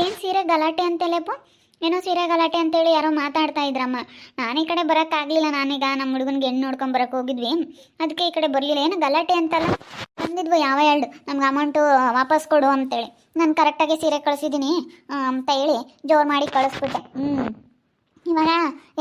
ಏನು ಸೀರೆ ಗಲಾಟೆ ಅಂತೇಳಪ್ಪ ಏನೋ ಸೀರೆ ಗಲಾಟೆ ಅಂತೇಳಿ ಯಾರೋ ಮಾತಾಡ್ತಾ ಇದ್ರಮ್ಮ. ನಾನು ಈ ಕಡೆ ಬರೋಕ್ಕಾಗಲಿಲ್ಲ ನಾನೀಗ. ನಮ್ಮ ಹುಡುಗನಿಗೆ ಹೆಣ್ಣು ನೋಡ್ಕೊಂಡು ಬರೋಕೆ ಹೋಗಿದ್ವಿ. ಅದಕ್ಕೆ ಈ ಕಡೆ ಬರಲಿಲ್ಲ. ಏನು ಗಲಾಟೆ ಅಂತಲ್ಲ? ಬಂದಿದ್ವು ಯಾವ ಎರಡು? ನಮ್ಗೆ ಅಮೌಂಟು ವಾಪಸ್ ಕೊಡು ಅಂತೇಳಿ. ನಾನು ಕರೆಕ್ಟಾಗಿ ಸೀರೆ ಕಳಿಸಿದ್ದೀನಿ ಅಂತ ಹೇಳಿ ಜೋರು ಮಾಡಿ ಕಳಿಸ್ಬಿಟ್ಟೆ. ಹ್ಞೂ ಇವಾಗ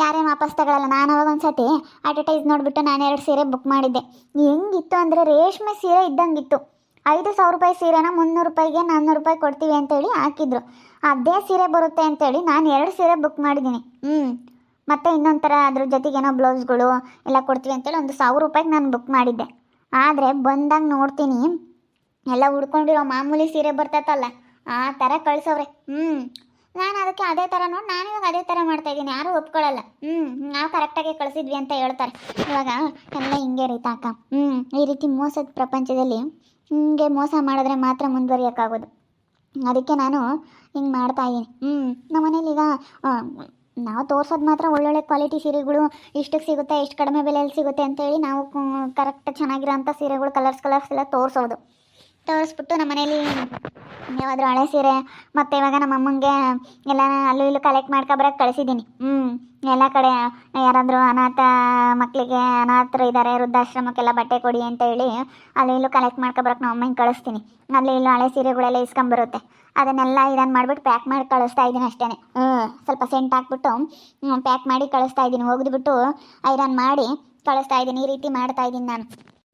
ಯಾರೇನು ವಾಪಸ್ ತಗೊಳಲ್ಲ? ನಾನು ಅವಾಗ ಒಂದ್ಸತಿ ಅಡ್ವರ್ಟೈಸ್ ನೋಡಿಬಿಟ್ಟು ನಾನು ಎರಡು ಸೀರೆ ಬುಕ್ ಮಾಡಿದ್ದೆ. ಹೆಂಗಿತ್ತು ಅಂದರೆ ರೇಷ್ಮೆ ಸೀರೆ ಇದ್ದಂಗಿತ್ತು. ಐದು ಸಾವಿರ ರೂಪಾಯಿ ಸೀರೆನ ಮುನ್ನೂರು ರೂಪಾಯಿಗೆ ನಾನ್ನೂರು ರೂಪಾಯಿ ಕೊಡ್ತೀವಿ ಅಂತೇಳಿ ಹಾಕಿದ್ರು. ಅದೇ ಸೀರೆ ಬರುತ್ತೆ ಅಂತೇಳಿ ನಾನು ಎರಡು ಸೀರೆ ಬುಕ್ ಮಾಡಿದ್ದೀನಿ ಹ್ಞೂ ಮತ್ತು ಇನ್ನೊಂಥರ ಥರ ಅದ್ರ ಜೊತೆಗೆ ಏನೋ ಬ್ಲೌಸ್ಗಳು ಎಲ್ಲ ಕೊಡ್ತೀವಿ ಅಂತೇಳಿ ಒಂದು ಸಾವಿರ ರೂಪಾಯಿಗೆ ನಾನು ಬುಕ್ ಮಾಡಿದ್ದೆ. ಆದರೆ ಬಂದಾಗ ನೋಡ್ತೀನಿ, ಎಲ್ಲ ಉಡ್ಕೊಂಡಿರೋ ಮಾಮೂಲಿ ಸೀರೆ ಬರ್ತೈತಲ್ಲ, ಆ ಥರ ಕಳ್ಸವ್ರೆ. ಹ್ಞೂ ನಾನು ಅದಕ್ಕೆ ಅದೇ ಥರ ನೋಡಿ, ನಾನು ಇವಾಗ ಅದೇ ಥರ ಮಾಡ್ತಾ ಇದ್ದೀನಿ ಯಾರೂ ಒಪ್ಕೊಳ್ಳಲ್ಲ ಹ್ಞೂ ನಾವು ಕರೆಕ್ಟಾಗಿ ಕಳಿಸಿದ್ವಿ ಅಂತ ಹೇಳ್ತಾರೆ. ಇವಾಗ ಎಲ್ಲ ಹಿಂಗೆ ರೀತಾಕ ಹ್ಞೂ ಈ ರೀತಿ ಮೋಸದ ಪ್ರಪಂಚದಲ್ಲಿ ಹಿಂಗೆ ಮೋಸ ಮಾಡಿದ್ರೆ ಮಾತ್ರ ಮುಂದುವರಿಯೋಕ್ಕಾಗೋದು. ಅದಕ್ಕೆ ನಾನು ಹಿಂಗೆ ಮಾಡ್ತಾ ಇದ್ದೀನಿ. ಹ್ಞೂ ನಮ್ಮ ಮನೇಲಿ ಈಗ ನಾವು ತೋರ್ಸೋದು ಮಾತ್ರ ಒಳ್ಳೊಳ್ಳೆ ಕ್ವಾಲಿಟಿ ಸೀರೆಗಳು, ಇಷ್ಟಕ್ಕೆ ಸಿಗುತ್ತೆ ಎಷ್ಟು ಕಡಿಮೆ ಬೆಲೆಯಲ್ಲಿ ಸಿಗುತ್ತೆ ಅಂತೇಳಿ ನಾವು ಕರೆಕ್ಟ್ ಚೆನ್ನಾಗಿರೋಂಥ ಸೀರೆಗಳು ಕಲರ್ಸ್ ಕಲರ್ಸ್ ಎಲ್ಲ ತೋರಿಸೋದು. ತೋರಿಸ್ಬಿಟ್ಟು ನಮ್ಮ ಮನೇಲಿ ಯಾವಾದರೂ ಹಳೆ ಸೀರೆ, ಮತ್ತು ಇವಾಗ ನಮ್ಮ ಅಮ್ಮಂಗೆ ಎಲ್ಲ ಅಲ್ಲೂ ಇಲ್ಲೂ ಕಲೆಕ್ಟ್ ಮಾಡ್ಕೊಬರಕ್ಕೆ ಕಳಿಸಿದ್ದೀನಿ. ಹ್ಞೂ ಎಲ್ಲ ಕಡೆ ಯಾರಾದರೂ ಅನಾಥ ಮಕ್ಕಳಿಗೆ ಅನಾಥರು ಇದ್ದಾರೆ ವೃದ್ಧಾಶ್ರಮಕ್ಕೆಲ್ಲ ಬಟ್ಟೆ ಕೊಡಿ ಅಂತ ಹೇಳಿ ಅಲ್ಲೂ ಇಲ್ಲೂ ಕಲೆಕ್ಟ್ ಮಾಡ್ಕೊಬರಕ್ಕೆ ನಮ್ಮ ಅಮ್ಮಂಗೆ ಕಳಿಸ್ತೀನಿ. ಅಲ್ಲಿ ಇಲ್ಲೂ ಹಳೆ ಸೀರೆಗಳೆಲ್ಲ ಇಸ್ಕೊಂಬರುತ್ತೆ ಅದನ್ನೆಲ್ಲ ಇದನ್ನು ಮಾಡಿಬಿಟ್ಟು ಪ್ಯಾಕ್ ಮಾಡಿ ಕಳಿಸ್ತಾ ಇದ್ದೀನಿ ಅಷ್ಟೇ ಹ್ಞೂ ಸ್ವಲ್ಪ ಸೆಂಟ್ ಹಾಕ್ಬಿಟ್ಟು ಪ್ಯಾಕ್ ಮಾಡಿ ಕಳಿಸ್ತಾ ಇದ್ದೀನಿ. ಒಗೆದ್ಬಿಟ್ಟು ಐರನ್ ಮಾಡಿ ಕಳಿಸ್ತಾ ಇದ್ದೀನಿ. ಈ ರೀತಿ ಮಾಡ್ತಾ ಇದ್ದೀನಿ ನಾನು.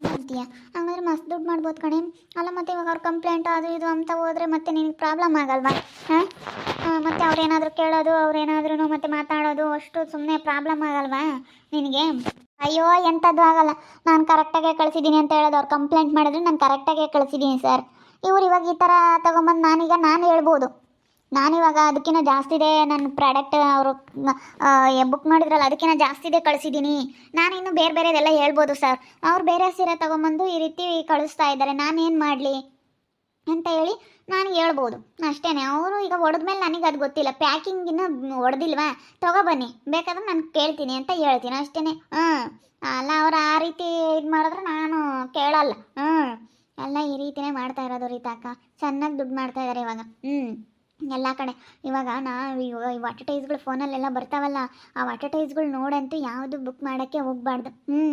ಅಂತೀಯ ಹಂಗಾದ್ರೆ ಮಸ್ತ್ ದುಡ್ಡು ಮಾಡ್ಬೋದು ಕಣೆ. ಅಲ್ಲ ಮತ್ತೆ ಇವಾಗ ಅವ್ರ ಕಂಪ್ಲೇಂಟ್ ಅದು ಇದು ಅಂತ ಹೋದ್ರೆ ಮತ್ತೆ ನಿನಗೆ ಪ್ರಾಬ್ಲಮ್ ಆಗಲ್ವಾ? ಹಾಂ? ಮತ್ತೆ ಅವ್ರೇನಾದರೂ ಕೇಳೋದು ಅವ್ರೇನಾದ್ರೂ ಮತ್ತೆ ಮಾತಾಡೋದು, ಅಷ್ಟು ಸುಮ್ಮನೆ ಪ್ರಾಬ್ಲಮ್ ಆಗಲ್ವಾ? ನಿನಗೆ? ಅಯ್ಯೋ, ಎಂಥದ್ದು ಆಗಲ್ಲ. ನಾನು ಕರೆಕ್ಟಾಗೆ ಕಳಿಸಿದ್ದೀನಿ ಅಂತ ಹೇಳೋದು ಅವ್ರು ಕಂಪ್ಲೇಂಟ್ ಮಾಡಿದ್ರೆ ನಾನು ಕರೆಕ್ಟಾಗೆ ಕಳಿಸಿದ್ದೀನಿ ಸರ್ ಇವ್ರು ಇವಾಗ ಈ ಥರ ತೊಗೊಂಬಂದು ನಾನೀಗ ನಾನು ಹೇಳ್ಬೋದು. ನಾನಿವಾಗ ಅದಕ್ಕಿಂತ ಜಾಸ್ತಿ ಇದೆ ನನ್ನ ಪ್ರಾಡಕ್ಟ್ ಅವರು ಬುಕ್ ಮಾಡಿದ್ರಲ್ಲ ಅದಕ್ಕಿಂತ ಜಾಸ್ತಿ ಇದೆ ಕಳಿಸಿದ್ದೀನಿ. ನಾನು ಇನ್ನು ಬೇರೆ ಬೇರೆದೆಲ್ಲ ಹೇಳ್ಬೋದು ಸರ್ ಅವ್ರು ಬೇರೆ ಸೀರೆ ತೊಗೊಂಬಂದು ಈ ರೀತಿ ಕಳಿಸ್ತಾ ಇದ್ದಾರೆ. ನಾನೇನು ಮಾಡಲಿ ಅಂತ ಹೇಳಿ ನಾನು ಹೇಳ್ಬೋದು. ಅಷ್ಟೇ ಅವರು ಈಗ ಹೊಡೆದ್ಮೇಲೆ ನನಗೆ ಅದು ಗೊತ್ತಿಲ್ಲ. ಪ್ಯಾಕಿಂಗ್ ಇನ್ನೂ ಹೊಡೆದಿಲ್ವಾ? ತಗೊಬನ್ನಿ ಬೇಕಾದ್ರೆ ನಾನು ಕೇಳ್ತೀನಿ ಅಂತ ಹೇಳ್ತೀನಿ. ಅಷ್ಟೇ ಹಾಂ ಅಲ್ಲ, ಅವ್ರು ಆ ರೀತಿ ಇದು ಮಾಡಿದ್ರೆ ನಾನು ಕೇಳಲ್ಲ. ಹ್ಞೂ ಎಲ್ಲ ಈ ರೀತಿನೇ ಮಾಡ್ತಾ ಇರೋದು ರೀತಾಕ ಚೆನ್ನಾಗಿ ದುಡ್ಡು ಮಾಡ್ತಾ ಇದ್ದಾರೆ ಇವಾಗ. ಹ್ಞೂ ಎಲ್ಲ ಕಡೆ. ಇವಾಗ ನಾವು ಇವಾಗ ಇವು ಅಡ್ವರ್ಟೈಸ್ಗಳು ಫೋನಲ್ಲೆಲ್ಲ ಬರ್ತಾವಲ್ಲ, ಆ ಅಡ್ವರ್ಟೈಸ್ಗಳು ನೋಡಂತೂ ಯಾವುದು ಬುಕ್ ಮಾಡೋಕ್ಕೆ ಹೋಗ್ಬಾರ್ದು. ಹ್ಞೂ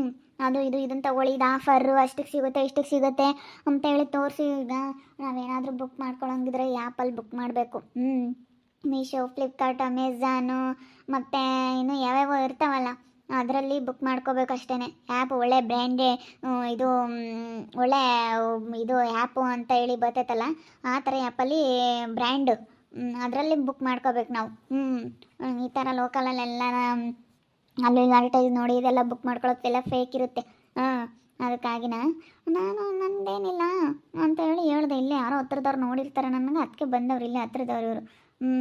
ಅದು ಇದು ಇದನ್ನು ತಗೊಳ್ಳಿ, ಇದು ಆಫರು ಅಷ್ಟಕ್ಕೆ ಸಿಗುತ್ತೆ ಇಷ್ಟಕ್ಕೆ ಸಿಗುತ್ತೆ ಅಂತ ಹೇಳಿ ತೋರಿಸಿ ಈಗ ನಾವೇನಾದರೂ ಬುಕ್ ಮಾಡ್ಕೊಳಂಗಿದ್ರೆ ಈ ಆ್ಯಪಲ್ಲಿ ಬುಕ್ ಮಾಡಬೇಕು. ಹ್ಞೂ ಮೀಶೋ ಫ್ಲಿಪ್ಕಾರ್ಟ್ ಅಮೆಝಾನು ಮತ್ತು ಇನ್ನು ಯಾವ್ಯಾವ ಇರ್ತಾವಲ್ಲ, ಅದರಲ್ಲಿ ಬುಕ್ ಮಾಡ್ಕೋಬೇಕು ಅಷ್ಟೇ ಆ್ಯಪ್ ಒಳ್ಳೆ ಬ್ರ್ಯಾಂಡೆ ಇದು ಒಳ್ಳೆ ಇದು ಆ್ಯಪು ಅಂತ ಹೇಳಿ ಬರ್ತೈತಲ್ಲ, ಆ ಥರ ಆ್ಯಪಲ್ಲಿ ಬ್ರ್ಯಾಂಡು ಅದರಲ್ಲಿ ಬುಕ್ ಮಾಡ್ಕೋಬೇಕು ನಾವು. ಹ್ಞೂ ಈ ಥರ ಲೋಕಲಲ್ಲೆಲ್ಲ ಅಲ್ಲಿ ಅಡ್ವರ್ಟೈಸ್ ನೋಡಿ ಇದೆಲ್ಲ ಬುಕ್ ಮಾಡ್ಕೊಳ್ಳೋದೆಲ್ಲ ಫೇಕ್ ಇರುತ್ತೆ. ಹಾಂ, ಅದಕ್ಕಾಗಿನ ನಾನು ನಂದೇನಿಲ್ಲ ಅಂತ ಹೇಳಿ ಹೇಳ್ದೆ. ಇಲ್ಲೇ ಯಾರೋ ಹತ್ರದವ್ರು ನೋಡಿರ್ತಾರೆ ನನಗೆ, ಅದಕ್ಕೆ ಬಂದವ್ರು ಇಲ್ಲೇ ಹತ್ರದವ್ರು ಇವರು. ಹ್ಞೂ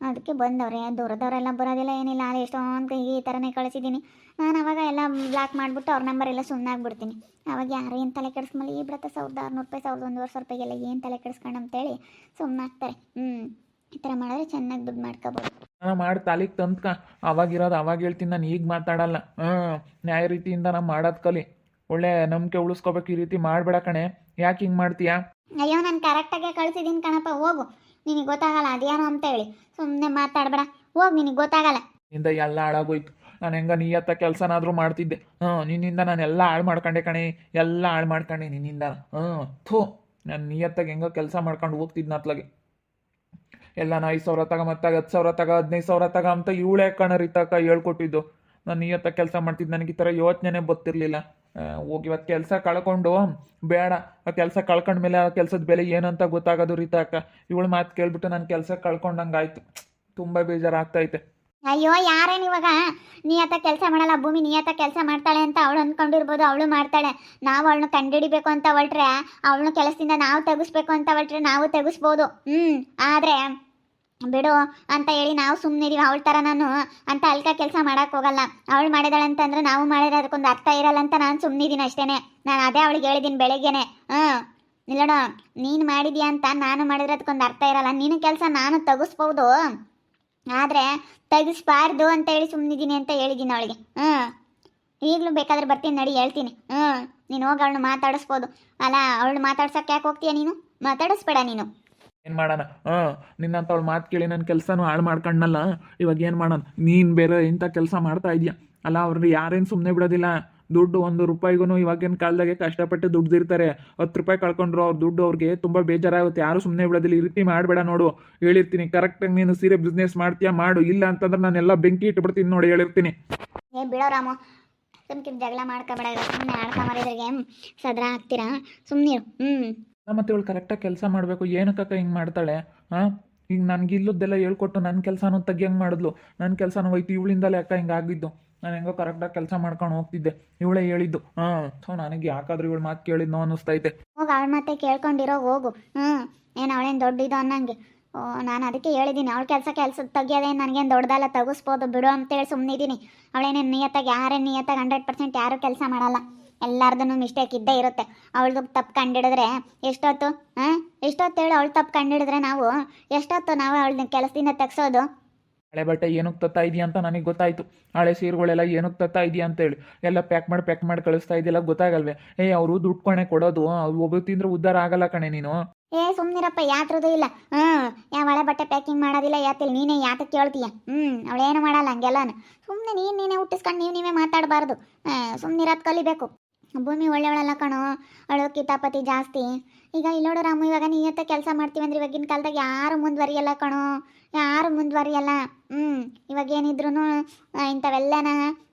ಅದಕ್ಕೆ ಬಂದವ್ರೆ. ದೂರದವರೆಲ್ಲ ಬರೋದಿಲ್ಲ ಏನಿಲ್ಲ. ಅಲ್ಲಿ ಎಷ್ಟೊಂದು ಈ ಥರನೇ ಕಳಿಸಿದ್ದೀನಿ. ನಾನು ಅವಾಗ ಎಲ್ಲ ಬ್ಲಾಕ್ ಮಾಡಿಬಿಟ್ಟು ಅವ್ರ ನಂಬರ್ ಎಲ್ಲ ಸುಮ್ಮನೆ ಆಗ್ಬಿಡ್ತೀನಿ ಅವಾಗ ಯಾರು ಏನು ತಲೆ ಕೆಡಿಸ್ಮಲ್ಲಿ ಈ ಬ್ರತ ಸಾವಿರದ ಆರುನೂರು ರೂಪಾಯಿ, ಸಾವಿರದ ಒಂದೂವರೆ ಸಾವಿರ ರೂಪಾಯಿಗೆಲ್ಲ ಏನು ತಲೆ ಕೆಡಿಸ್ಕೊಂಡು ಅಂತೇಳಿ ಸುಮ್ಮನೆ ಆಗ್ತಾರೆ ಹ್ಞೂ ಈ ಥರ ಮಾಡಿದ್ರೆ ಚೆನ್ನಾಗಿ ದುಡ್ಡು ಮಾಡ್ಕೋಬೋದು. ನಾನು ಮಾಡಿ ತಾಲಿಗೆ ತಂದ್ಕ ಅವಾಗಿರೋದು ಅವಾಗ ಹೇಳ್ತೀನಿ ನಾನು ಈಗ ಮಾತಾಡಲ್ಲ. ಹಾಂ ನ್ಯಾಯ ರೀತಿಯಿಂದ ನಾನು ಮಾಡೋದು ಕಲಿ. ಒಳ್ಳೆ ನಂಬಿಕೆ ಉಳಿಸ್ಕೋಬೇಕು ಈ ರೀತಿ ಮಾಡಬೇಡ ಕಣೆ. ಯಾಕೆ ಹಿಂಗೆ ಮಾಡ್ತೀಯಾ? ಅಯ್ಯೋ ನಾನು ಕರೆಕ್ಟಾಗೆ ಕಳ್ಸಿದ್ದೀನಿ ಕಣಪ್ಪ ಹೋಗು. ನಿನಗೆ ಗೊತ್ತಾಗಲ್ಲ ಅದೇನೋ ಅಂತ ಹೇಳಿ. ಸುಮ್ಮನೆ ಮಾತಾಡಬೇಡ. ಹೋಗು ನಿನಗೆ ಗೊತ್ತಾಗಲ್ಲ. ನಿಂದ ಎಲ್ಲ ಹಾಳಾಗೋಯ್ತು. ನಾನು ಹೆಂಗ ನಿಯತ್ತ ಕೆಲಸನಾದರೂ ಮಾಡ್ತಿದ್ದೆ. ಹಾಂ ನಿನ್ನಿಂದ ನಾನು ಎಲ್ಲ ಹಾಳು ಮಾಡ್ಕೊಂಡೆ ಕಣೆ. ಎಲ್ಲ ಹಾಳು ಮಾಡ್ಕೊಂಡೆ ನಿನ್ನಿಂದ. ಹಾಂ ಥೂ. ನಾನು ನಿಯತ್ತಾಗ ಹೆಂಗೋ ಕೆಲಸ ಮಾಡ್ಕೊಂಡು ಹೋಗ್ತಿದ್ನ ಅತ್ಲಾಗೆ. ಎಲ್ಲ ನಾ ಐದು ಸಾವಿರ ತಗ ಮತ್ತೆ ಹತ್ತು ಸಾವಿರ ತಗ ಹದಿನೈದು ಸಾವಿರ ತಗ ಅಂತ ಇವಳೇ ಕಣರಿತಕ ಹೇಳ್ಕೊಟ್ಟಿದ್ದು. ನಾನು ನಿಯತ್ತ ಕೆಲಸ ಮಾಡ್ತಿದ್ದು ನನಗೆ ಈ ಥರ ಯೋಚನೆ ಗೊತ್ತಿರಲಿಲ್ಲ. ಹೋಗಿ ಇವತ್ತು ಕೆಲಸ ಕಳ್ಕೊಂಡು, ಬೇಡ, ಆ ಕೆಲಸ ಕಳ್ಕೊಂಡ್ಮೇಲೆ ಆ ಕೆಲಸದ ಬೆಲೆ ಏನಂತ ಗೊತ್ತಾಗೋದು ರೀತಾಕ ಇವಳು ಮಾತು ಕೇಳಿಬಿಟ್ಟು ನಾನು ಕೆಲಸ ಕಳ್ಕೊಂಡಂಗೆ ಆಯಿತು. ತುಂಬ ಬೇಜಾರಾಗ್ತೈತೆ ಅಯ್ಯೋ, ಯಾರೇನು ಇವಾಗ? ನಿಯತ ಕೆಲಸ ಮಾಡಲ್ಲ, ಭೂಮಿ ನಿಯತ ಕೆಲಸ ಮಾಡ್ತಾಳೆ ಅಂತ ಅವಳು ಅಂದ್ಕೊಂಡಿರ್ಬೋದು ಅವಳು ಮಾಡ್ತಾಳೆ. ನಾವು ಅವಳನ್ನ ಕಂಡುಹಿಡಿಬೇಕು ಅಂತ ಹೊರಟ್ರೆ ಅವಳನ್ನ ಕೆಲಸದಿಂದ ನಾವು ತೆಗಿಸ್ಬೇಕು ಅಂತ ಹೊರಟ್ರೆ ನಾವು ತೆಗಿಸ್ಬೋದು. ಹ್ಞೂ ಆದರೆ ಬಿಡು ಅಂತ ಹೇಳಿ ನಾವು ಸುಮ್ಮನಿದೀವಿ ಅವಳ ಥರ ನಾನು ಅಂತ ಅಲ್ಕ ಕೆಲಸ ಮಾಡೋಕೆ ಹೋಗಲ್ಲ. ಅವಳು ಮಾಡಿದಾಳೆ ಅಂತಂದ್ರೆ ನಾವು ಮಾಡಿದ್ರೆ ಅದಕ್ಕೊಂದು ಅರ್ಥ ಇರಲ್ಲ ಅಂತ ನಾನು ಸುಮ್ಮನಿದ್ದೀನಿ ಅಷ್ಟೇ ನಾನು ಅದೇ ಅವಳಿಗೆ ಹೇಳಿದ್ದೀನಿ ಬೆಳಗ್ಗೆನೆ. ಹ್ಞೂ ಇಲ್ಲಡ, ನೀನು ಮಾಡಿದ್ಯಾ ಅಂತ ನಾನು ಮಾಡಿದ್ರೆ ಅದಕ್ಕೊಂದು ಅರ್ಥ ಇರಲ್ಲ. ನಿನ್ನ ಕೆಲಸ ನಾನು ತೆಗಿಸ್ಬೋದು. ಆದರೆ ತೆಗಿಸ್ಬಾರ್ದು ಅಂತ ಹೇಳಿ ಸುಮ್ಮನಿದ್ದೀನಿ ಅಂತ ಹೇಳಿದ್ದೀನಿ ಅವಳಿಗೆ. ಹ್ಞೂ ಈಗಲೂ ಬೇಕಾದ್ರೆ ಬರ್ತೀನಿ ನಡಿ, ಹೇಳ್ತೀನಿ. ಹ್ಞೂ ನೀನು ಹೋಗಿ ಅವಳನ್ನ ಮಾತಾಡಿಸ್ಬೋದು. ಅಲ್ಲ ಅವಳು ಮಾತಾಡ್ಸಕ್ಕೆ ಯಾಕೆ ಹೋಗ್ತೀಯ ನೀನು? ಮಾತಾಡಿಸ್ಬೇಡ ನೀನು. ಏನು ಮಾಡೋಣ? ಹಾ, ನಿನ್ನಂತ ಅವಳು ಮಾತು ಕೇಳಿ ನನ್ನ ಕೆಲಸನೂ ಹಾಳು ಮಾಡ್ಕೊಂಡಲ್ಲ ಇವಾಗ ಏನು ಮಾಡೋಣ? ನೀನು ಬೇರೆ ಇಂಥ ಕೆಲಸ ಮಾಡ್ತಾ ಇದೀಯ? ಅಲ್ಲ ಅವ್ರನ್ನ ಯಾರೇನು ಸುಮ್ಮನೆ ಬಿಡೋದಿಲ್ಲ? ದುಡ್ಡು ಒಂದು ರೂಪಾಯಿಗೂ ಇವಾಗಿನ ಕಾಲದಾಗೆ ಕಷ್ಟಪಟ್ಟು ದುಡ್ದಿರ್ತಾರೆ. ಹತ್ತು ರೂಪಾಯಿ ಕಳ್ಕೊಂಡ್ರು ಅವ್ರ ದುಡ್ಡು ಅವ್ರಿಗೆ ತುಂಬ ಬೇಜಾರಾಗುತ್ತೆ. ಯಾರು ಸುಮ್ಮನೆ ಬಿಡೋದಿಲ್ಲ ಈ ರೀತಿ ಮಾಡಬೇಡ ನೋಡು. ಹೇಳಿರ್ತೀನಿ ಕರೆಕ್ಟಾಗಿ ನೀನು ಸೀರೆ ಬಿಸ್ನೆಸ್ ಮಾಡ್ತೀಯಾ ಮಾಡು. ಇಲ್ಲ ಅಂತಂದ್ರೆ ನಾನೆಲ್ಲ ಬೆಂಕಿ ಇಟ್ಬಿಡ್ತೀನಿ ನೋಡಿ ಹೇಳಿರ್ತೀನಿ. ಏ ಬಿಡೋ ರಾಮು ಸುಮ್ಕಿರ್ ಜಗಳ ಮಾಡ್ಕೊಬೇಡ ಸುಮ್ಮನೆ ಆಡ್ಕೊಂಬರಿದ್ರಿಗೆ ಸದ್ರ ಹಾಕ್ತೀರಾ ಸುಮ್ಮನಿರು ಹ್ಞೂ ಮತ್ತೆ ಇವಳು ಕರೆಕ್ಟಾಗಿ ಕೆಲಸ ಮಾಡಬೇಕು. ಏನಕ್ಕ ಹಿಂಗೆ ಮಾಡ್ತಾಳೆ? ಹಾಂ ಈಗ ನನಗೆ ಇಲ್ಲದ್ದೆಲ್ಲ ಹೇಳ್ಕೊಟ್ಟು ನನ್ನ ಕೆಲಸನೂ ತೆಗಿಯಂಗೆ ಮಾಡಿದ್ಲು. ನನ್ನ ಕೆಲಸನೂ ಹೋಯ್ತು. ಇವಳಿಂದಲೇ ಅಕ್ಕ ಹಿಂಗೆ ಆಗಿದ್ದು. ನಾನು ಹೆಂಗೋ ಕರೆಕ್ಟಾಗಿ ಕೆಲಸ ಮಾಡ್ಕೊಂಡು ಹೋಗ್ತಿದ್ದೆ. ಇವಳೇ ಹೇಳಿದ್ದು. ಹಾಂ ಸೊ ನನಗೆ ಯಾಕಾದ್ರೂ ಇವಳು ಮಾತು ಕೇಳಿದ್ನೋ ಅನ್ನಿಸ್ತೈತೆ. ಹೋಗಿ ಅವಳ ಮತ್ತೆ ಕೇಳ್ಕೊಂಡಿರೋ ಹೋಗು. ಹ್ಞೂ ಏನು ಅವಳೇನು ದೊಡ್ಡಿದ್ದು ಅನ್ನಂಗೆ. ಓ, ನಾನು ಅದಕ್ಕೆ ಹೇಳಿದ್ದೀನಿ ಅವಳ ಕೆಲಸ ಕೆಲಸ ತೆಗಿಯೋದೇನು ನನಗೇನು ದೊಡ್ಡದಲ್ಲ ತಗಿಸ್ಬೋದು ಬಿಡು ಅಂತೇಳಿ ಸುಮ್ಮನಿದ್ದೀನಿ ಅವಳೇನೇನು ನಿಯತ್ತಾಗಿ ಯಾರೇನು ನಿಯತ್ತಾಗಿ ಹಂಡ್ರೆಡ್ ಪರ್ಸೆಂಟ್ ಯಾರೂ ಕೆಲಸ ಮಾಡಲ್ಲ. ಎಲ್ಲಾರ್ದು ಮಿಸ್ಟೇಕ್ ಇದ್ದೇ ಇರುತ್ತೆ. ಅವಳದು ತಪ್ಪು ಕಂಡಿಡಿದ್ರೆ ಎಷ್ಟೊತ್ತು ಹಾಂ ಎಷ್ಟೊತ್ತು ಹೇಳು ಅವಳು ತಪ್ಪು ಕಂಡಿಡಿದ್ರೆ ನಾವು ಎಷ್ಟೊತ್ತು ನಾವು ಅವಳನ್ನ ಕೆಲಸದಿಂದ ತೆಗ್ಸೋದು? ಹಳೆ ಬಟ್ಟೆ ಏನಕ್ಕೆ ತತ್ತಾ ಇದೆಯಾ ಅಂತ ನನಗೆ ಗೊತ್ತಾಯಿತು. ಹಳೆ ಸೀರೆಗಳೆಲ್ಲ ಏನಕ್ಕೆ ತತ್ತಾ ಇದೆಯಾ ಅಂತೇಳಿ ಎಲ್ಲ ಪ್ಯಾಕ್ ಮಾಡಿ ಪ್ಯಾಕ್ ಮಾಡಿ ಕಳಿಸ್ತಾ ಇದೆಯಲ್ಲ ಗೊತ್ತಾಗಲ್ವೇ? ಏ ಅವರು ದುಡ್ಡು ಕೊಣೆ ಕೊಡೋದು ಅವ್ರು ಒಬ್ಬರು ತಿಂದ್ರೆ ಉದ್ದಾರ ಆಗಲ್ಲ ಕಣೆ ನೀನು. ಏ ಸುಮ್ಮನಿರಪ್ಪ ಯಾತ್ರದ್ದು ಇಲ್ಲ. ಹ್ಞೂ ಯಾವ ಹಳೆ ಬಟ್ಟೆ ಪ್ಯಾಕಿಂಗ್ ಮಾಡೋದಿಲ್ಲ ಯಾತಿಲ್ಲ ನೀನೇ ಯಾತಕ್ಕೆ ಕೇಳ್ತೀಯ? ಹ್ಞೂ ಅವಳೇನು ಮಾಡಲ್ಲ ಹಂಗೆಲ್ಲನ. ಸುಮ್ಮನೆ ನೀನು ನೀನೇ ಹುಟ್ಟಿಸ್ಕೊಂಡು ನೀವು ನೀವೇ ಮಾತಾಡಬಾರ್ದು. ಸುಮ್ಮನಿರೋದು ಕಲಿಬೇಕು. ಭೂಮಿ ಒಳ್ಳೆಯವಳಲ್ಲ ಕಣೋ. ಅವಳು ಕಿತಾಪತಿ ಜಾಸ್ತಿ. ಈಗ ಇಲ್ಲೋಡು ರಾಮು, ಇವಾಗ ನೀಯತ್ತ ಕೆಲಸ ಮಾಡ್ತೀವಿ ಅಂದ್ರೆ ಇವಾಗಿನ ಕಾಲದಾಗ ಯಾರು ಮುಂದುವರಿಯಲ್ಲ ಕಣೋ. ಯಾರು ಮುಂದುವರಿಯಲ್ಲ. ಹ್ಞೂ ಇವಾಗ ಏನಿದ್ರು ಇಂಥವೆಲ್ಲನ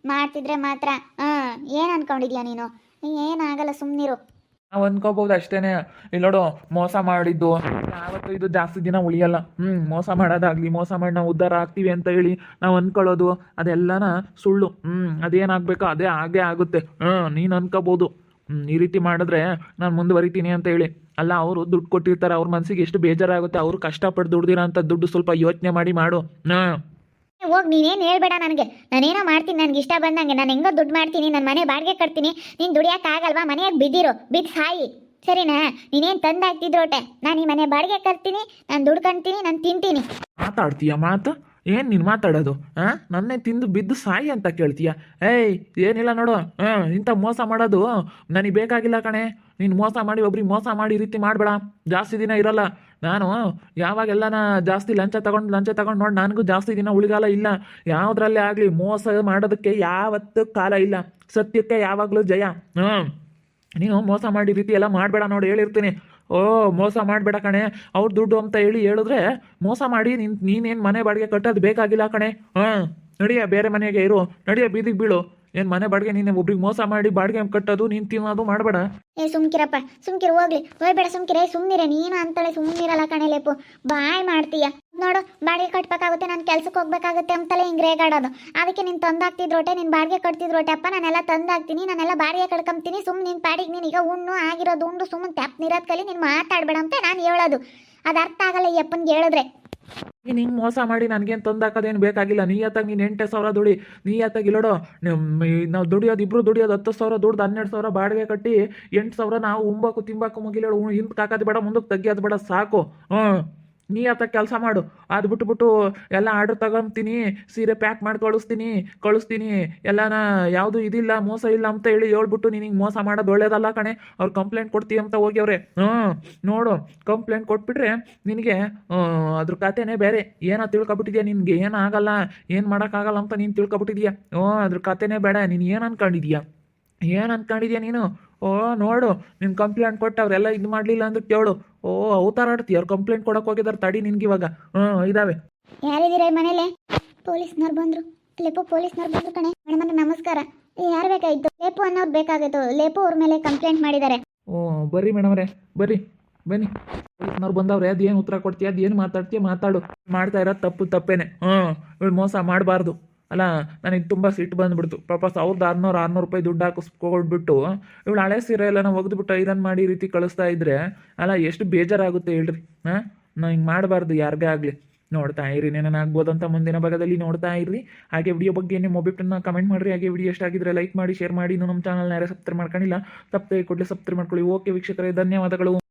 ಮಾಡ್ತಿದ್ರೆ ಮಾತ್ರ. ಹಾಂ ಏನು ಅಂದ್ಕೊಂಡಿದ್ಯಾ ನೀನು? ಏನಾಗಲ್ಲ ಸುಮ್ಮನಿರು ನಾವು ಅನ್ಕೋಬಹುದು ಅಷ್ಟೇನೆ. ಇಲ್ಲೋಡು ಮೋಸ ಮಾಡಿದ್ದು. ಯಾವತ್ತು ಇದು ಜಾಸ್ತಿ ದಿನ ಉಳಿಯಲ್ಲ. ಹ್ಮ್, ಮೋಸ ಮಾಡೋದಾಗ್ಲಿ, ಮೋಸ ಮಾಡಿ ನಾವು ಉದ್ಧಾರ ಆಗ್ತೀವಿ ಅಂತ ಹೇಳಿ ನಾವು ಅನ್ಕೊಳ್ಳೋದು. ಅದೆಲ್ಲನ ಸುಳ್ಳು. ಹ್ಮ್, ಅದೇನಾಗ್ಬೇಕು ಅದೇ ಆಗೇ ಆಗುತ್ತೆ. ಹ್ಮ್, ನೀನು ಅನ್ಕೋಬಹುದು. ಈ ರೀತಿ ಮಾಡಿದ್ರೆ ನಾನು ಮುಂದುವರಿತೀನಿ ಅಂತ ಹೇಳಿ. ಅಲ್ಲ, ಅವರು ದುಡ್ಡು ಕೊಟ್ಟಿರ್ತಾರೆ. ಅವ್ರ ಮನಸ್ಸಿಗೆ ಎಷ್ಟು ಬೇಜಾರಾಗುತ್ತೆ. ಅವರು ಕಷ್ಟಪಟ್ಟು ದುಡ್ದಿರೋ ಅಂತ ದುಡ್ಡು ಸ್ವಲ್ಪ ಯೋಚನೆ ಮಾಡಿ ಮಾಡು. ಹಾಂ ಹೋಗಿ, ನೀನೇನು ಹೇಳ್ಬೇಡ ನನಗೆ. ನಾನೇನೋ ಮಾಡ್ತೀನಿ, ನನಗೆ ಇಷ್ಟ ಬಂದಂಗೆ. ನಾನು ಹೆಂಗೋ ದುಡ್ಡು ಮಾಡ್ತೀನಿ ನನ್ನ ಮನೆ ಬಾಡಿಗೆ ಕಟ್ತೀನಿ. ನೀನು ದುಡಿಯೋಕ್ಕಾಗಲ್ವಾ ಮನೆಯಾಗ ಬಿದ್ದಿರು ಬಿದ್ದು ಸಾಯಿ ಸರಿನಾ? ನೀನೇನು ತಂದಾಕ್ತಿದ್ರೋಟೆ ನಾನು ಈ ಮನೆ ಬಾಡಿಗೆ ಕಟ್ತೀನಿ, ನಾನು ದುಡ್ಕೊಂತೀನಿ ನಾನು ತಿಂತೀನಿ. ಮಾತಾಡ್ತೀಯ ಮಾತು? ಏನು ನೀನು ಮಾತಾಡೋದು? ಹಾಂ ನನ್ನೇ ತಿಂದು ಬಿದ್ದು ಸಾಯಿ ಅಂತ ಕೇಳ್ತೀಯ? ಏಯ್, ಏನಿಲ್ಲ ನೋಡು. ಹಾಂ ಇಂಥ ಮೋಸ ಮಾಡೋದು ನನಗೆ ಬೇಕಾಗಿಲ್ಲ ಕಣೆ. ನೀನು ಮೋಸ ಮಾಡಿ, ಒಬ್ರಿಗೆ ಮೋಸ ಮಾಡಿ ರೀತಿ ಮಾಡಬೇಡ. ಜಾಸ್ತಿ ದಿನ ಇರಲ್ಲ. ನಾನು ಯಾವಾಗೆಲ್ಲನ ಜಾಸ್ತಿ ಲಂಚ ತಗೊಂಡು ಲಂಚ ತಗೊಂಡು ನೋಡಿ ನನಗೂ ಜಾಸ್ತಿ ದಿನ ಉಳಿಗಾಲ ಇಲ್ಲ. ಯಾವುದ್ರಲ್ಲೇ ಆಗಲಿ ಮೋಸ ಮಾಡೋದಕ್ಕೆ ಯಾವತ್ತೂ ಕಾಲ ಇಲ್ಲ. ಸತ್ಯಕ್ಕೆ ಯಾವಾಗಲೂ ಜಯ. ಹಾಂ ನೀನು ಮೋಸ ಮಾಡಿ ರೀತಿ ಎಲ್ಲ ಮಾಡಬೇಡ ನೋಡಿ ಹೇಳಿರ್ತೀನಿ. ಓ, ಮೋಸ ಮಾಡಬೇಡ ಕಣೆ. ಅವ್ರ ದುಡ್ಡು ಅಂತ ಹೇಳಿ ಹೇಳಿದ್ರೆ ಮೋಸ ಮಾಡಿ ನೀನು, ನೀನೇನು ಮನೆ ಬಾಡಿಗೆ ಕಟ್ಟೋದು ಬೇಕಾಗಿಲ್ಲ ಕಣೆ. ಹಾಂ ನಡಿಯ, ಬೇರೆ ಮನೆಗೆ ಇರು. ನಡಿಯ, ಬೀದಿಗೆ ಬೀಳು. ಏನು ಮನೆ ಬಾಡಿಗೆ ನೀನು ಒಬ್ರಿಗೆ ಮೋಸ ಮಾಡಿ ಬಾಡಿಗೆ ಕಟ್ಟೋದು, ನೀನು ತಿನ್ನೋದು ಮಾಡಬೇಡ. ಏ, ಸುಮ್ಕಿರಪ್ಪ, ಸುಮ್ಕಿರು, ಹೋಗ್ಲಿ. ಹೋಗ್ಬೇಡ ಸುಮ್ಕಿರೆ ಸುಮ್ನಿರೇ, ನೀನು ಅಂತಳೆ ಸುಮ್ನಿರಲ್ಲ ಕಣೆ ಲೇಪು. ಬಾಯ್ ಮಾಡ್ತೀಯ. ನೋಡು, ಬಾಡಿಗೆ ಕಟ್ಬೇಕಾಗುತ್ತೆ, ನಾನು ಕೆಲ್ಸಕ್ಕೆ ಹೋಗ್ಬೇಕಾಗುತ್ತೆ ಅಂತಲೇ ಹಿಂಗ್ ರೇಗಾಡೋದು. ಅದಕ್ಕೆ ನೀನು ತಂದಾಕ್ತಿದ್ರೋಟೆ, ನಿನ್ ಬಾಡಿಗೆ ಕಟ್ತಿದ್ರೋಟೆ, ಅಪ್ಪ, ನಾನೆಲ್ಲ ತಂದಾಕ್ತೀನಿ, ನಾನೆಲ್ಲ ಬಾಡಿಗೆ ಕಟ್ಕೊಂತೀನಿ ಸುಮ್ ನಿನ್ ಪಾಡಿಗೆ ನೀನು ಈಗ ಉಣ್ಣು ಆಗಿರೋದು ಉಂಡು ಸುಮ್ಮನೆ ತೆಪ್ ನಿರೋದ್ ಕಲಿ ನೀನು ಮಾತಾಡಬೇಡ ಅಂತ ನಾನು ಹೇಳೋದು. ಅದು ಅರ್ಥ ಆಗಲ್ಲ ಈ ಅಪ್ಪನಿಗೆ ಹೇಳಿದ್ರೆ. ನೀನು ಹಿಂಗೆ ಮೋಸ ಮಾಡಿ ನನಗೇನು ತಂದಾಕೋದೇನು ಬೇಕಾಗಿಲ್ಲ. ನೀಯತ್ತಾಗಿ ನೀನು ಎಂಟು ಸಾವಿರ ದುಡಿ. ನೀಯತ್ತಾಗಿ ಇಲ್ಲೋಡು ನಾವು ದುಡಿಯೋದು ಇಬ್ಬರು ದುಡಿಯೋದು ಹತ್ತು ಸಾವಿರ ದುಡ್ದು ಹನ್ನೆರಡು ಸಾವಿರ ಬಾಡಿಗೆ ಕಟ್ಟಿ ಎಂಟು ಸಾವಿರ ನಾವು ಉಂಬಾಕು, ತಿಂಬಾಕು, ಮುಗಿಲೇಳು ಹಿಂದೆ ಕಾಕೋದು ಬೇಡ ಮುಂದಕ್ಕೆ ತೆಗಿಯೋದು ಬೇಡ, ಸಾಕು. ಹ್ಞೂ ನೀ ಆತ ಕೆಲಸ ಮಾಡು. ಅದು ಬಿಟ್ಬಿಟ್ಟು ಎಲ್ಲ ಆರ್ಡ್ರ್ ತಗೊಂತೀನಿ, ಸೀರೆ ಪ್ಯಾಕ್ ಮಾಡಿ ಕಳಿಸ್ತೀನಿ ಕಳಿಸ್ತೀನಿ. ಎಲ್ಲನ ಯಾವುದು ಇದಿಲ್ಲ, ಮೋಸ ಇಲ್ಲ ಅಂತ ಹೇಳಿ ಹೇಳ್ಬಿಟ್ಟು ನಿನಗೆ ಮೋಸ ಮಾಡೋದು ಒಳ್ಳೇದಲ್ಲ ಕಣೆ. ಅವ್ರು ಕಂಪ್ಲೇಂಟ್ ಕೊಡ್ತೀವಿ ಅಂತ ಹೋಗ್ಯವ್ರೆ ಹ್ಞೂ ನೋಡು. ಕಂಪ್ಲೇಂಟ್ ಕೊಟ್ಬಿಟ್ರೆ ನಿನಗೆ ಅದ್ರ ಕಥೆನೇ ಬೇರೆ. ಏನೋ ತಿಳ್ಕೊಬಿಟ್ಟಿದ್ಯಾ ನಿನಗೆ? ಏನಾಗಲ್ಲ ಏನು ಮಾಡೋಕ್ಕಾಗಲ್ಲ ಅಂತ ನೀನು ತಿಳ್ಕೊಬಿಟ್ಟಿದ್ಯಾ? ಹ್ಞೂ ಅದ್ರ ಕಥೆನೇ ಬೇಡ. ನೀನು ಏನು ಅನ್ಕೊಂಡಿದ್ಯಾ? ಏನು ಅನ್ಕೊಂಡಿದ್ಯಾ ನೀನು? ಓ ನೋಡು ನಿನ್ ಕಂಪ್ಲೇಂಟ್ ಕೊಟ್ಟು ಅವರೆಲ್ಲ ಇದು ಮಾಡಲಿಲ್ಲ ಅಂದ್ರೆ ಕೇಳು. ಓ ಅವತಾರ ಆಡ್ತೀಯ? ಅವ್ರು ಕಂಪ್ಲೇಂಟ್ ಕೊಡಕ್ಕೆ ಹೋಗಿದ್ದಾರೆ ತಡಿ ನಿನ್ಗೆ ಇವಾಗ. ಹ್ಞೂ ಇದಾವೆ. ಯಾರಿದಿರೇ ಮನೇಲೆ? ಪೊಲೀಸ್ನವ್ರು ಬಂದ್ರು. ಲೇಪು ಪೊಲೀಸ್ನವ್ರು ಬಂದ್ರು ಕಣೆ. ಮೇಡಮ್ ನಮಸ್ಕಾರ. ಯಾರು ಬೇಕಾಗಿತ್ತು ಲೇಪು ಅನ್ನೋರು ಬೇಕಾಗಿತ್ತು. ಲೇಪು ಅವ್ರ ಮೇಲೆ ಕಂಪ್ಲೇಂಟ್ ಮಾಡಿದ್ದಾರೆ. ಓ ಬರ್ರಿ ಮೇಡಮ್ರೆ ಬರ್ರಿ ಬನ್ನಿ. ಪೊಲೀಸ್ನವ್ರು ಬಂದವ್ರೆ ಅದೇನು ಏನು ಉತ್ತರ ಕೊಡ್ತೀಯ ಅದೇನು ಏನು ಮಾತಾಡ್ತೀಯ ಮಾತಾಡು. ಮಾಡ್ತಾ ಇರೋದು ತಪ್ಪು ತಪ್ಪೇನೆ. ಹ್ಞೂ ಮೋಸ ಮಾಡಬಾರ್ದು. ಅಲ್ಲ, ನನಗೆ ತುಂಬ ಸಿಟ್ಟು ಬಂದ್ಬಿಡ್ತು. ಪಾಪ ಸಾವಿರದ ಆರುನೂರು ಆರುನೂರು ರೂಪಾಯಿ ದುಡ್ಡು ಹಾಕಿಸ್ಕೊಳ್ಬಿಟ್ಟು ಇವಳು ಹಳೆ ಸೀರೆ ಎಲ್ಲ ಒಗೆದ್ಬಿಟ್ಟು ಐರನ್ ಮಾಡಿ ಈ ರೀತಿ ಕಳಿಸ್ತಾ ಇದ್ರೆ, ಅಲ್ಲ, ಎಷ್ಟು ಬೇಜಾರಾಗುತ್ತೆ ಹೇಳ್ರಿ, ಹಾಂ? ನಾ ಹಿಂಗೆ ಮಾಡಬಾರ್ದು ಯಾರಿಗೇ ಆಗಲಿ. ನೋಡ್ತಾ ಇರಿ ಏನೇನಾಗ್ಬೋದು ಅಂತ ಮುಂದಿನ ಭಾಗದಲ್ಲಿ ನೋಡ್ತಾ ಇರ್ರಿ. ಹಾಗೆ ವಿಡಿಯೋ ಬಗ್ಗೆ ನಿಮ್ಮ ಒಬ್ಬಿಟ್ಟನ್ನು ಕಮೆಂಟ್ ಮಾಡಿರಿ. ಹಾಗೆ ವಿಡಿಯೋ ಎಷ್ಟಾಗಿದ್ರೆ ಲೈಕ್ ಮಾಡಿ ಶೇರ್ ಮಾಡಿ. ಇನ್ನು ನಮ್ಮ ಚಾನಲ್ನ ಯಾರೇ ಸಬ್ಸ್ಕ್ರೈಬ್ ಮಾಡ್ಕೊಂಡಿಲ್ಲ, ತಪ್ಪದೆ ಕೊಡಲಿ ಸಬ್ಸ್ಕ್ರೈಬ್ ಮಾಡ್ಕೊಳ್ಳಿ. ಓಕೆ ವೀಕ್ಷಕರೇ, ಧನ್ಯವಾದಗಳು.